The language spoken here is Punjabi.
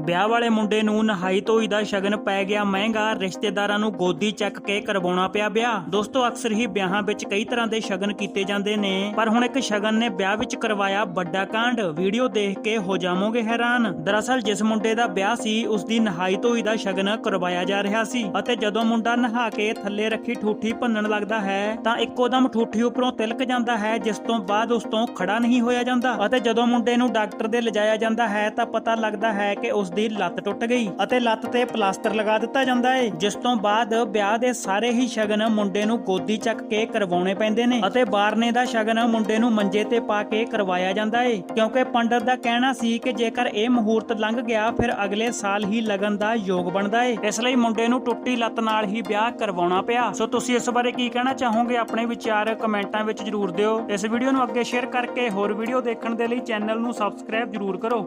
ਵਿਆਹ ਵਾਲੇ ਮੁੰਡੇ ਨੂੰ ਨਹਾਈ ਧੋਈ ਦਾ ਸ਼ਗਨ ਪੈ ਗਿਆ ਮਹਿੰਗਾ, ਰਿਸ਼ਤੇਦਾਰਾਂ ਨੂੰ ਗੋਦੀ ਚੱਕ ਕੇ ਕਰਵਾਉਣਾ ਪਿਆ ਵਿਆਹ। ਦੋਸਤੋ, ਅਕਸਰ ਹੀ ਵਿਆਹਾਂ ਵਿੱਚ ਕਈ ਤਰ੍ਹਾਂ ਦੇ ਸ਼ਗਨ ਕੀਤੇ ਜਾਂਦੇ ਨੇ, ਪਰ ਹੁਣ ਇੱਕ ਸ਼ਗਨ ਨੇ ਵਿਆਹ ਵਿੱਚ ਕਰਵਾਇਆ ਵੱਡਾ ਕਾਂਡ। ਵੀਡੀਓ ਦੇਖ ਕੇ ਹੋ ਜਾਵੋਗੇ ਹੈਰਾਨ। ਦਰਅਸਲ, ਜਿਸ ਮੁੰਡੇ ਦਾ ਵਿਆਹ ਸੀ ਉਸ ਦੀ ਨਹਾਈ ਧੋਈ ਦਾ ਸ਼ਗਨ ਕਰਵਾਇਆ ਜਾ ਰਿਹਾ ਸੀ ਅਤੇ ਜਦੋਂ ਮੁੰਡਾ ਨਹਾ ਕੇ ਥੱਲੇ ਰੱਖੀ ਠੂਠੀ ਭੰਨਣ ਲੱਗਦਾ ਹੈ, ਤਾਂ ਇੱਕੋ ਦਮ ਠੂਠੀ ਉੱਪਰੋਂ ਤਿਲਕ ਜਾਂਦਾ ਹੈ, ਜਿਸ ਤੋਂ ਬਾਅਦ ਉਸ ਤੋਂ ਖੜਾ ਨਹੀਂ ਹੋਇਆ ਜਾਂਦਾ ਅਤੇ ਜਦੋਂ ਮੁੰਡੇ ਨੂੰ ਡਾਕਟਰ ਦੇ ਲਿਜਾਇਆ ਜਾਂਦਾ ਹੈ, ਤਾਂ ਪਤਾ ਲੱਗਦਾ ਹੈ ਕਿ ਉਸ ਦੀ ਲੱਤ ਟੁੱਟ ਗਈ ਅਤੇ ਲੱਤ ਤੇ ਪਲਾਸਟਰ ਲਗਾ ਦਿੱਤਾ ਜਾਂਦਾ ਹੈ ਜਿਸ ਤੋਂ ਬਾਅਦ ਵਿਆਹ ਦੇ ਸਾਰੇ ਹੀ ਸ਼ਗਨ ਮੁੰਡੇ ਨੂੰ ਗੋਦੀ ਚੱਕ ਕੇ ਕਰਵਾਉਣੇ ਪੈਂਦੇ ਨੇ ਅਤੇ ਬਾਰਨੇ ਦਾ ਸ਼ਗਨ ਮੁੰਡੇ ਨੂੰ ਮੰਜੇ ਤੇ ਪਾ ਕੇ ਕਰਵਾਇਆ ਜਾਂਦਾ ਹੈ ਕਿਉਂਕਿ ਪੰਡਤ ਦਾ ਕਹਿਣਾ ਸੀ ਕਿ ਜੇਕਰ ਇਹ ਮਹੂਰਤ ਲੰਘ ਗਿਆ, ਫਿਰ ਅਗਲੇ ਸਾਲ ਹੀ ਲਗਨ ਦਾ ਯੋਗ ਬਣਦਾ ਹੈ ਇਸ ਲਈ ਮੁੰਡੇ ਨੂੰ ਟੁੱਟੀ ਲੱਤ ਨਾਲ ਹੀ ਵਿਆਹ ਕਰਵਾਉਣਾ ਪਿਆ। ਸੋ ਤੁਸੀਂ ਇਸ ਬਾਰੇ ਕੀ ਕਹਿਣਾ ਚਾਹੋਗੇ? ਆਪਣੇ ਵਿਚਾਰ ਕਮੈਂਟਾਂ ਵਿੱਚ ਜਰੂਰ ਦਿਓ। ਇਸ ਵੀਡੀਓ ਨੂੰ ਅੱਗੇ ਸ਼ੇਅਰ ਕਰਕੇ ਹੋਰ ਵੀਡੀਓ ਦੇਖਣ ਦੇ ਲਈ ਚੈਨਲ ਨੂੰ ਸਬਸਕ੍ਰਾਈਬ ਜਰੂਰ ਕਰੋ।